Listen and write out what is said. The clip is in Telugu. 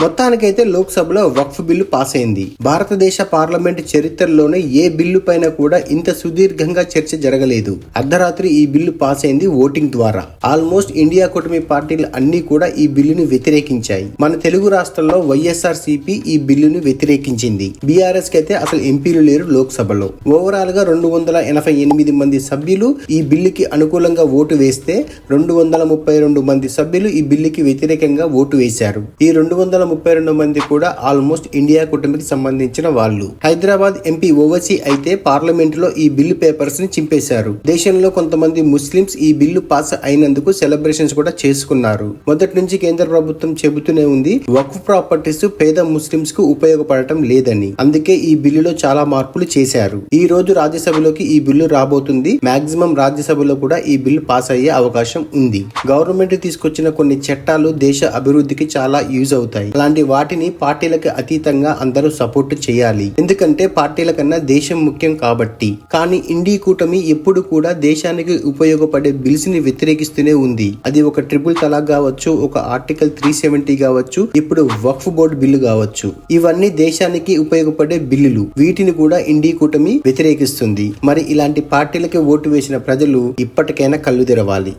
మొత్తానికైతే లోక్సభలో వక్ఫ్ బిల్లు పాస్ అయింది. భారతదేశ పార్లమెంట్ చరిత్రలోనే ఏ బిల్లు పైన కూడా ఇంత సుదీర్ఘంగా చర్చ జరగలేదు. అర్ధరాత్రి ఈ బిల్లు పాస్ అయింది ఓటింగ్ ద్వారా. ఆల్మోస్ట్ ఇండియా కూటమి పార్టీలు అన్ని కూడా ఈ బిల్లుని వ్యతిరేకించాయి. మన తెలుగు రాష్ట్రంలో వైఎస్ఆర్ సిపి ఈ బిల్లుని వ్యతిరేకించింది. బీఆర్ఎస్కి అయితే అసలు ఎంపీలు లేరు లోక్సభలో. ఓవరాల్గా రెండు వందల ఎనభై ఎనిమిది మంది సభ్యులు ఈ బిల్లుకి అనుకూలంగా ఓటు వేస్తే రెండు వందల ముప్పై రెండు మంది సభ్యులు ఈ బిల్లుకి వ్యతిరేకంగా ఓటు వేశారు. ఈ రెండు వందల ముప్పై రెండు మంది కూడా ఆల్మోస్ట్ ఇండియా కూటమికి సంబంధించిన వాళ్ళు. హైదరాబాద్ ఎంపీ ఓవైసీ అయితే పార్లమెంట్లో ఈ బిల్లు పేపర్స్ని చింపేశారు. దేశంలో కొంతమంది ముస్లిమ్స్ ఈ బిల్లు పాస్ అయినందుకు సెలబ్రేషన్స్ కూడా చేసుకున్నారు. మొదటి నుంచి కేంద్ర ప్రభుత్వం చెబుతూనే ఉంది వక్ఫ్ ప్రాపర్టీస్ పేద ముస్లిమ్స్కు ఉపయోగపడటం లేదని. అందుకే ఈ బిల్లులో చాలా మార్పులు చేశారు. ఈ రోజు రాజ్యసభలోకి ఈ బిల్లు రాబోతుంది. మాక్సిమం రాజ్యసభలో కూడా ఈ బిల్లు పాస్ అయ్యే అవకాశం ఉంది. గవర్నమెంట్ తీసుకొచ్చిన కొన్ని చట్టాలు దేశ అభివృద్ధికి చాలా యూజ్ అవుతాయి. అలాంటి వాటిని పార్టీలకు అతీతంగా అందరూ సపోర్ట్ చేయాలి. ఎందుకంటే పార్టీల కన్నా దేశం ముఖ్యం కాబట్టి. కానీ ఇండి కూటమి ఎప్పుడు కూడా దేశానికి ఉపయోగపడే బిల్స్ని వ్యతిరేకిస్తూనే ఉంది. అది ఒక ట్రిపుల్ తలాక్ కావచ్చు ఒక ఆర్టికల్ త్రీ సెవెంటీ కావచ్చు ఇప్పుడు వక్ఫ్ బోర్డు బిల్లు కావచ్చు. ఇవన్నీ దేశానికి ఉపయోగపడే బిల్లులు. వీటిని కూడా ఇండి కూటమి వ్యతిరేకిస్తుంది. మరి ఇలాంటి పార్టీలకి ఓటు వేసిన ప్రజలు ఇప్పటికైనా కళ్ళు తెరవాలి.